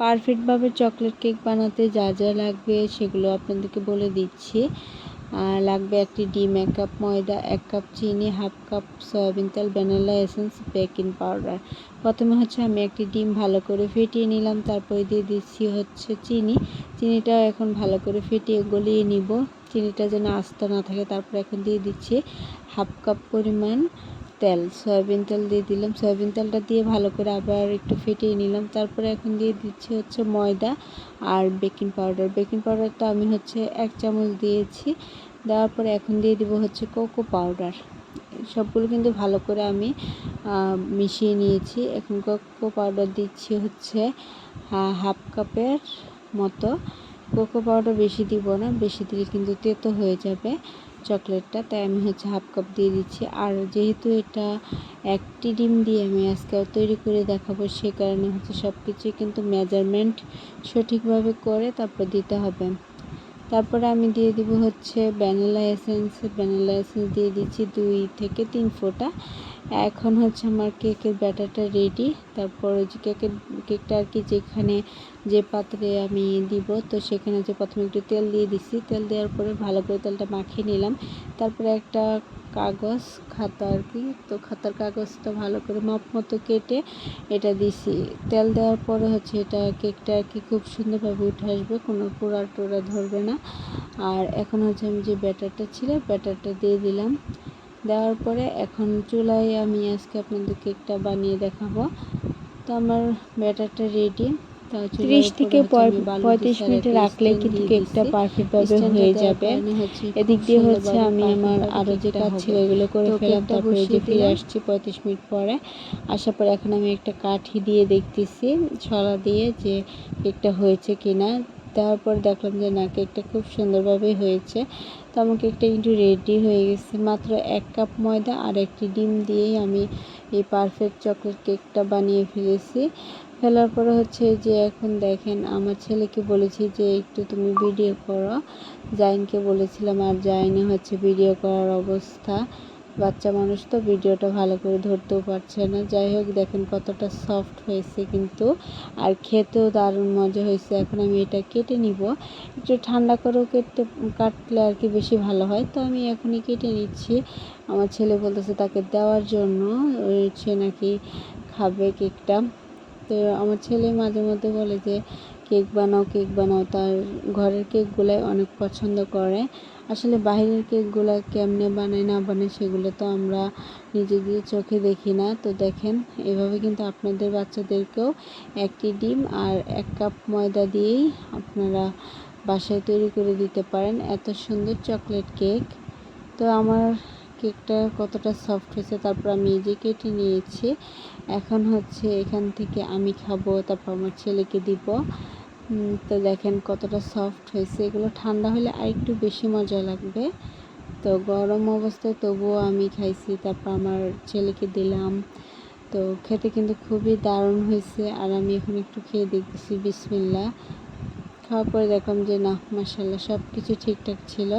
পারফেক্টভাবে chocolate cake বানাতে যা যা লাগবে সেগুলো আপনাদেরকে বলে দিচ্ছি। আর লাগবে একটি ডিম, এক কাপ ময়দা, এক কাপ চিনি হাফ কাপ সয়াবিন তেল ভ্যানিলা এসেন্স বেকিং পাউডার প্রথমে হচ্ছে আমি একটি ডিম ভালো করে ফেটিয়ে নিলাম, তারপরে দিয়ে দিচ্ছি হচ্ছে চিনি। চিনিটা এখন ভালো করে ফেটিয়ে গলিয়ে নিব। চিনিটা যেন আস্ত না থাকে, তারপর এখন দিয়ে দিচ্ছি হাফ কাপ পরিমাণ তেল, সয়াবিন তেল দিয়ে দিলাম। সয়াবিন তেলটা দিয়ে ভালো করে আবার একটু ফেটিয়ে নিলাম। তারপরে এখন দিয়ে দিচ্ছি হচ্ছে ময়দা আর বেকিং পাউডার। বেকিং পাউডারটা আমি হচ্ছে এক চামচ দিয়েছি। দেওয়ার পরে এখন দিয়ে দিব হচ্ছে কোকো পাউডার। সবগুলো কিন্তু ভালো করে আমি মিশিয়ে নিয়েছি। এখন কোকো পাউডার দিচ্ছি হচ্ছে হাফ কাপের মতো। কোকো পাউডার বেশি দিব না, বেশি দিলে কিন্তু তেতো হয়ে যাবে। চকলেটটা, তাই আমি হচ্ছে হাফ কাপ দিয়ে দিচ্ছি। আর যেহেতু এটা একটি ডিম দিয়ে আমি আজকে তৈরি করে দেখাবো, সে কারণে হচ্ছে সব কিছুই কিন্তু মেজারমেন্ট সঠিকভাবে করে তারপর দিতে হবে। তারপরে আমি দিয়ে দিব হচ্ছে ভ্যানিলা এসেন্স ভ্যানিলা এসেন্স দিয়ে দিচ্ছি দুই থেকে তিন ফোঁটা। এখন হচ্ছে আমার কেকের ব্যাটারটা রেডি তারপর যে কেকের, কেকটা আর কি যেখানে যে পাত্রে আমি দিব, তো সেখানে যে প্রথমে একটু তেল দিয়ে দিছি। তেল দেওয়ার পরে ভালো করে তেলটা মাখিয়ে নিলাম। তারপরে একটা কাগজ, খাতা আর কি, তো খাতার কাগজটা ভালো করে মাপ মতো কেটে এটা দিছি। তেল দেওয়ার পরে হচ্ছে এটা কেকটা আর কি খুব সুন্দরভাবে উঠে আসবে, কোনো পোড়া টোড়া ধরবে না। আর এখন হচ্ছে আমি যে ব্যাটারটা ছিল, ব্যাটারটা দিয়ে দিলাম। দেওয়ার পরে এখন চুলায় আমি আজকে আপনাদের কেকটা বানিয়ে দেখাবো। তো আমার ব্যাটারটা রেডি ত্রিশ থেকে পঁয়ত্রিশ মিনিট রাখলে কিন্তু কেকটা পারফেক্টভাবে হয়ে যাবে। এদিক দিয়ে হচ্ছে আমি আমার আরও যে কাজ ছিল এগুলো করে ফেলাম তারপরে যে ফিরে আসছি পঁয়ত্রিশ মিনিট পরে। আসার পর এখন আমি একটা কাঠি দিয়ে দেখতেছি ছড়া দিয়ে যে কেকটা হয়েছে কিনা। দেওয়ার পর দেখলাম যে না কেকটা খুব সুন্দরভাবে হয়েছে। তো আমার কেকটা কিন্তু রেডি হয়ে গেছে। মাত্র এক কাপ ময়দা আর একটি ডিম দিয়েই আমি এই পারফেক্ট চকলেট কেকটা বানিয়ে ফেলেছি। ফেলার পরে হচ্ছে যে এখন দেখেন, আমার ছেলেকে বলেছি যে, একটু তুমি ভিডিও করো। জাইনকে বলেছিলাম, আর জাইনে হচ্ছে ভিডিও করার অবস্থা। বাচ্চা মানুষ তো ভিডিওটা ভালো করে ধরতেও পারছে না। যাই হোক, দেখেন কতটা সফট হয়েছে কিন্তু। আর খেতেও দারুণ মজা হয়েছে। এখন আমি এটা কেটে নিব। একটু ঠান্ডা করেও কেটে কাটলে আর কি বেশি ভালো হয়। তো আমি এখনই কেটে নিচ্ছি। আমার ছেলে বলতেছে তাকে দেওয়ার জন্য। সে নাকি খাবে কেকটা। তো আমার ছেলে মাঝে মধ্যে বলে যে কেক বানাও কেক বানাও। তার ঘরের কেকগুলাই অনেক পছন্দ করে। আসলে বাইরের কেকগুলো কেমনে বানায়, না বানায় সেগুলো তো আমরা নিজে দিয়ে চোখে দেখি না। তো দেখেন, এভাবে কিন্তু আপনাদের বাচ্চাদেরকেও একটি ডিম আর এক কাপ ময়দা দিয়েই আপনারা বাসায় তৈরি করে দিতে পারেন। এত সুন্দর চকলেট কেক। তো আমার কেকটা কতটা সফট হয়েছে, তারপর আমি এই যে কেটে নিয়েছি। এখন হচ্ছে এখান থেকে আমি খাব, তারপর আমার ছেলেকে দিব। তো দেখেন কতটা সফট হয়েছে। এগুলো ঠান্ডা হলে আরেকটু বেশি মজা লাগবে। তো গরম অবস্থায় তবুও আমি খাইছি, তারপর আমার ছেলেকে দিলাম। তো খেতে কিন্তু খুবই দারুণ হয়েছে। আর আমি এখন একটু খেয়ে দেখতেছি বিসমিল্লা খাওয়ার পরে দেখলাম যে না মাসাল্লাহ সব কিছু ঠিকঠাক ছিল।